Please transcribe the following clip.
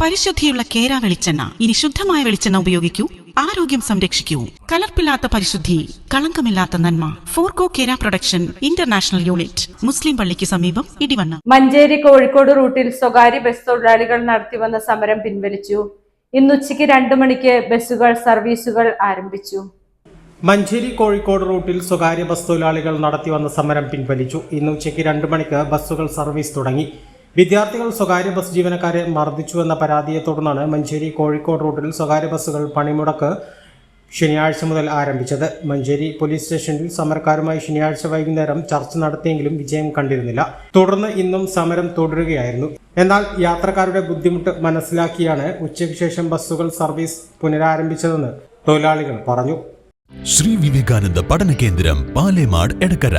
പരിശുദ്ധിയുള്ള കേര വെളിച്ചെണ്ണ ഇനി ശുദ്ധമായ വെളിച്ചെണ്ണ ഉപയോഗിക്കൂ. ആരോഗ്യം സംരക്ഷിക്കൂ. കലർപ്പില്ലാത്ത പരിശുദ്ധി കളങ്കമില്ലാത്ത നന്മ. Forco Kera production international unit മുസ്ലിം പള്ളിക്ക് സമീപം ഇടിവണ്ണ. മഞ്ചേരി കോഴിക്കോട് റൂട്ടിൽ സ്വകാര്യ ബസ് തൊഴിലാളികൾ നടത്തിവന്ന സമരം പിൻവലിച്ചു. ഇന്നുച്ചയ്ക്ക് രണ്ടു മണിക്ക് ബസ്സുകൾ സർവീസുകൾ ആരംഭിച്ചു. മഞ്ചേരി കോഴിക്കോട് റൂട്ടിൽ സ്വകാര്യ ബസ് തൊഴിലാളികൾ നടത്തിവന്ന സമരം പിൻവലിച്ചു. ഇന്ന് ഉച്ചയ്ക്ക് രണ്ടു മണിക്ക് ബസ്സുകൾ സർവീസ് തുടങ്ങി. വിദ്യാർത്ഥികൾ സ്വകാര്യ ബസ് ജീവനക്കാരെ മർദ്ദിച്ചുവെന്ന പരാതിയെ തുടർന്നാണ് മഞ്ചേരി കോഴിക്കോട് റൂട്ടിൽ സ്വകാര്യ ബസ്സുകൾ പണിമുടക്ക് ശനിയാഴ്ച മുതൽ ആരംഭിച്ചത്. മഞ്ചേരി പോലീസ് സ്റ്റേഷനിൽ സമരക്കാരുമായി ശനിയാഴ്ച വൈകുന്നേരം ചർച്ച നടത്തിയെങ്കിലും വിജയം കണ്ടിരുന്നില്ല. തുടർന്ന് ഇന്നും സമരം തുടരുകയായിരുന്നു. എന്നാൽ യാത്രക്കാരുടെ ബുദ്ധിമുട്ട് മനസ്സിലാക്കിയാണ് ഉച്ചയ്ക്ക് ശേഷം ബസ്സുകൾ സർവീസ് പുനരാരംഭിച്ചതെന്ന് തൊഴിലാളികൾ പറഞ്ഞു. ശ്രീ വിവേകാനന്ദ പഠന കേന്ദ്രം പാലേമാട് എടക്കര.